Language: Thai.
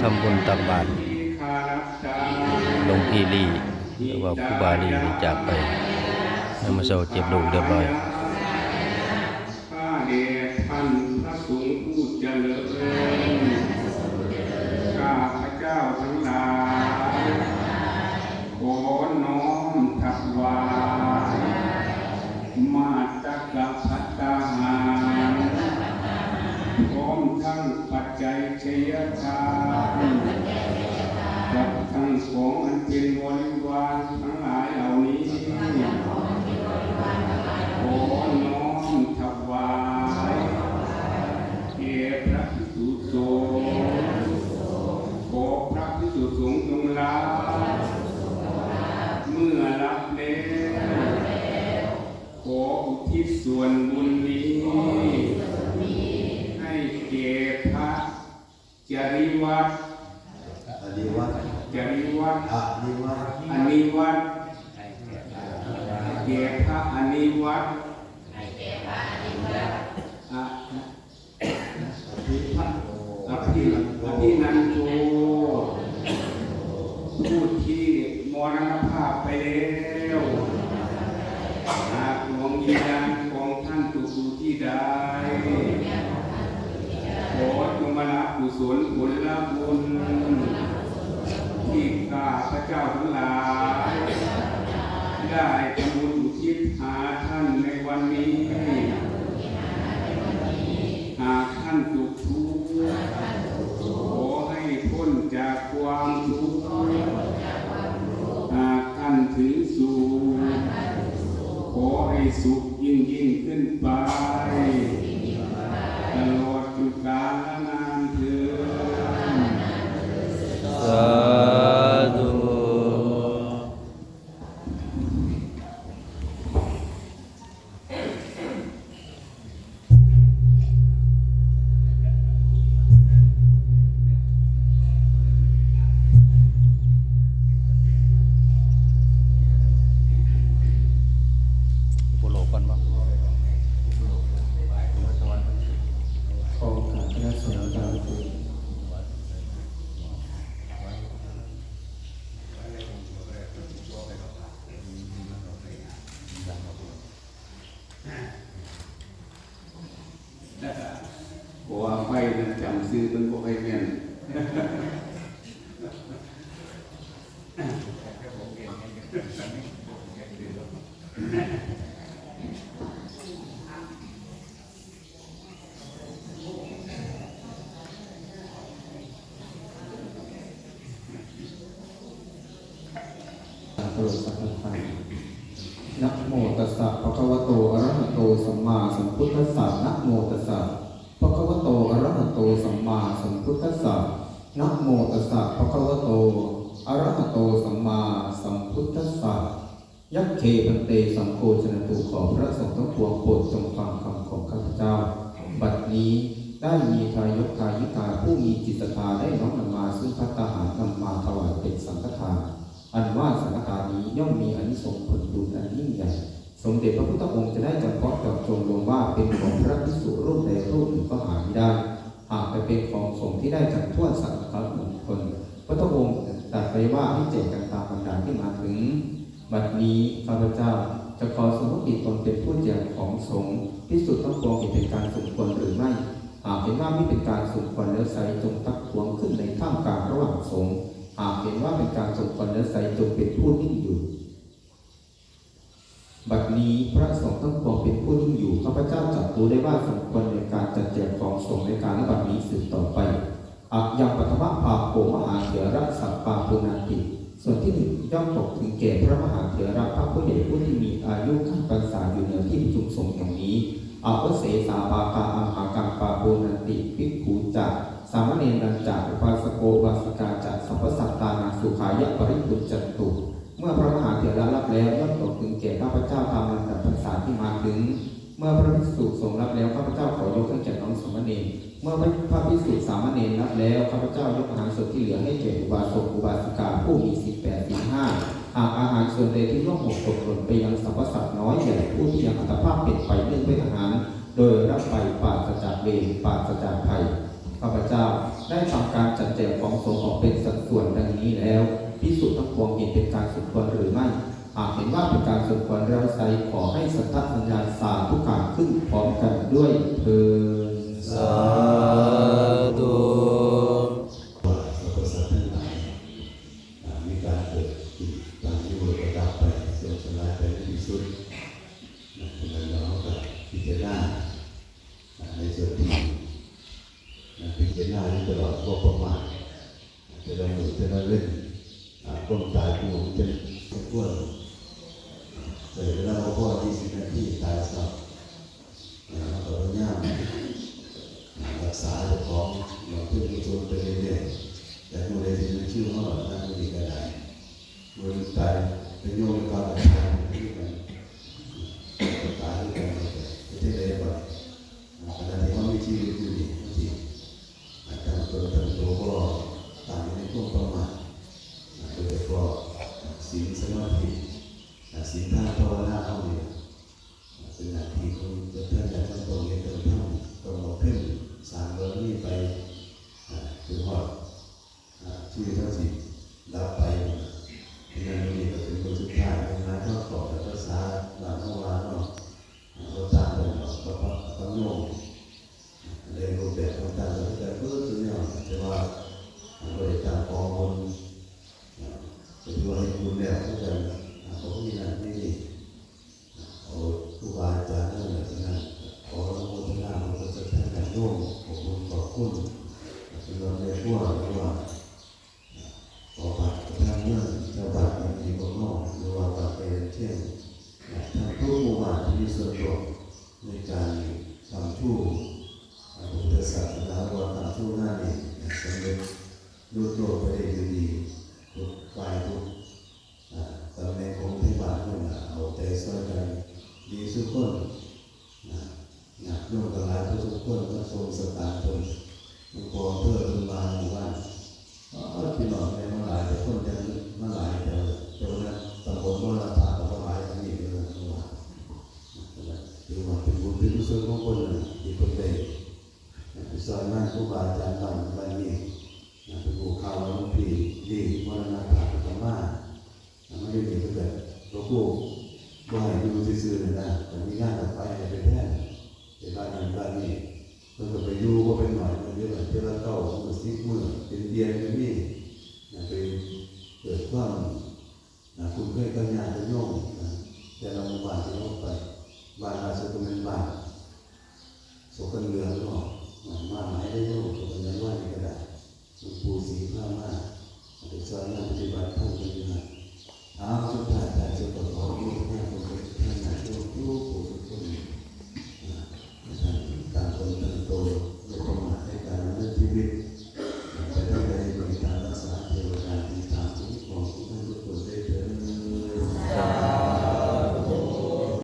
ทำบุญตักบาตรทีคารัตตาหลวงพี่ลีหรือว่าผู้บาลีจากไปนมื่อเช้าเจ็บลูกเรียบร้อยข้าเดชท่านพระสงฆ์ผู้เจริญ พระภิกษุสงฆ์จงรับเมื่อรับแล้วขออุทิศส่วนบุญนี้ ให้แก่พระจริวัตรอดีวัตจริวัตรอดีวัตอนิวัตรแก่พระอนิวัตรอะอภิอภินันโต ผู้ที่มรณภาพไปแล้วหากดวงวิญญาณของท่านตกอยู่ที่ใดขอจงมารับกุศลผลละบุญที่ข้าพระเจ้าทั้งหลายได้ทำบุญอุทิศหาท่านในวันนี้ หากท่านถูกทุกข์ขอให้พ้นจากความทุกข์หากท่านถึงสุขขอ ให้สุขยิ่งยิ่งขึ้นไป ซื้อเป็นพวกไอ้แม่นโปรดสักการนะโมตัสสะภะคะวะโต อะระหะโต สัมมาสัมพุทธัสสะนะโมตัสสะ ภะคะวะโตอระหะโตสัมมาสัมพุทธัสสะนะโมตัสสะภะคะวะโตอระหะโตสัมมาสัมพุทธัสสะยักเคพันเตสังโฆชนะตุขอพระสงฆ์ทั้งปวงโปรดจงฟังคำของข้าพเจ้า บัดนี้ได้มีทายกทายิกาผู้มีจิตศรัทธาได้น้อมนำมาซึ่งพัตตาหารนำมาถวายเป็นสังฆทาน อันว่าสังฆทานนี้ย่อมมีอานิสงส์ผลบุญอันยิ่งใหญ่ สมเด็จพระพุทธองค์จะได้จำเพาะ เจ้า จะขอสมมติตนเป็นผู้แจกของสงฆ์พิสุทธิ์ต้องปวงเห็นเป็นการสมควรหรือไม่หากเห็นว่าไม่เป็นการสมควรแล้วไซจงตักทวงขึ้นในท่ามกลางระหว่างสงฆ์หากเห็นว่าเป็นการสมควรแล้วไซจงเป็นผู้นิ่งอยู่บัดนี้พระสงฆ์ทั้งปวงเป็นผู้นิ่งอยู่ข้าพเจ้าจับรู้ได้ว่าสมควรในการจัดแจกของสงฆ์ในการบัดนี้สืบต่อไปอักยังปัทมภาโภมหาเถระสัพปาปุนาติส่วน ที่หนึ่งย่อมตกถึงแก่พระมหาเถระพระผู้ใหญ่ผู้ที่มีอายุขั้นพรรษาอยู่เหนือที่ประชุมสงฆ์แห่งนี้อาวุเสสาปากาอัมหากัง เมื่อพระภิกษุสามเณรรับแล้วข้าพเจ้ายกอาหารส่วนที่เหลือให้แก่อุบาสกอุบาสิกาผู้มีสิบแปดสิบห้าหากอาหารส่วนใดที่ร่วงหกตกหล่นไปยังสรรพสัตว์น้อยใหญ่ผู้ที่ยังอัตภาพเป็นไปเนื่องด้วยอาหาร โดยรับไปปราศจากเวรปราศจากภัยข้าพเจ้าได้ทำการจัดแจงของสงฆ์ออกเป็นสัดส่วนดังนี้แล้วพิสุทั้งปวงเห็นเป็นการสมควรหรือไม่หากเห็นว่าเป็นการสมควรแล้วไซขอให้สัทธสัญญาสาธุการขึ้นพร้อมกันด้วยเถิด จะได้หนูจะได้เล่นอ่าก้มตายกูมันจะกวนแต่เวลาเราพอ20นาทีตายสักอ่าเราก็ย่ามรักษาเจ้าของเราเพื่อที่จะไปเรื่อยๆแต่เมื่อใดที่มันชื่อว่านั่นดีก็ได้เมื่อมันตายเป็นโยมเป็นความตายที่มันตายที่กันไม่ใช่เลยว่าขณะที่มันมีชีวิตอยู่นี่บางทีอาการตัวตั้งตัวก็ต่างใน พวกประมาทโดยเฉพาะศีลสมาธิศีลทางภาวนาเขาเนี่ยเป็นหน้าที่ของเจ้าท่านจะท่านตรงนี้เติมท่านต้องเอาขึ้นสร้างบารมีไปถึงหอดชื่อเทั้งสิ้นรับไปในนั้นนี่ก็เป็นคนสุดท้ายเป็นงานข้อสอบและภาษาหลังเมื่อวานเนาะอ่าเราตามไปเนาะก็พักพักโยมในรูปแบบต่างๆแต่เพื่อตัวเนี่ยแต่ว่าบริการกองบนอ่าเป็น ตัวให้คุณแล้วก็จะอ่าเขาก็มีหน้าที่นี่โอ้ครูบาอาจารย์นั่นแหละนะขออนุโมทนาเราจะแทนกันร่วมขอบคุณขอบคุณสำหรับในพวกหรือว่าขอบัตรทางเมื่อเจ้าบัตรยังมีคนนอกหรือว่าบัตรเป็นเช่นทางทุกหมู่บ้านที่มีส่วนร่วมในการทำชู้พุทธศาสนาว่าทำชู้หน้านี่สำเร็จรุ่โลกไปได้ดีดีทุกฝ่ายทุก คนนะอยกร่วมกันหลายทุกคนก็ทรงสตาร์ทนมันพอเพื่อขึ้นมาหมู่บ้านอ๋อพี่น้องในมาหลายแต่คนจะมาหลายแต่แต่ว่าตำบลว่าราคาก็หลายอันนี้เลยนะว่าถือว่าเป็นบุญเป็นกุศลของคนนึ่งที่คนได้สอนงานครูบาอาจารย์บ้านบ้านนี้เป็นผู้ข่าวหลวงพี่ดีมรณภาพธรรมะไม่ได้มีตั้งแต่หลวงปู่ บ่ให้ดูซื่อๆนะแต่มีงานต่อไปไปแท้ไปบ้านนั้นบ้านนี้มันก็ไปอยู่ก็เป็นหน่อยมันเยอะเท่าเก้ามือซิกมือเป็นเดียนเป็นนี่เป็นเกิดความนะคุณเคยกัญญาจะโยง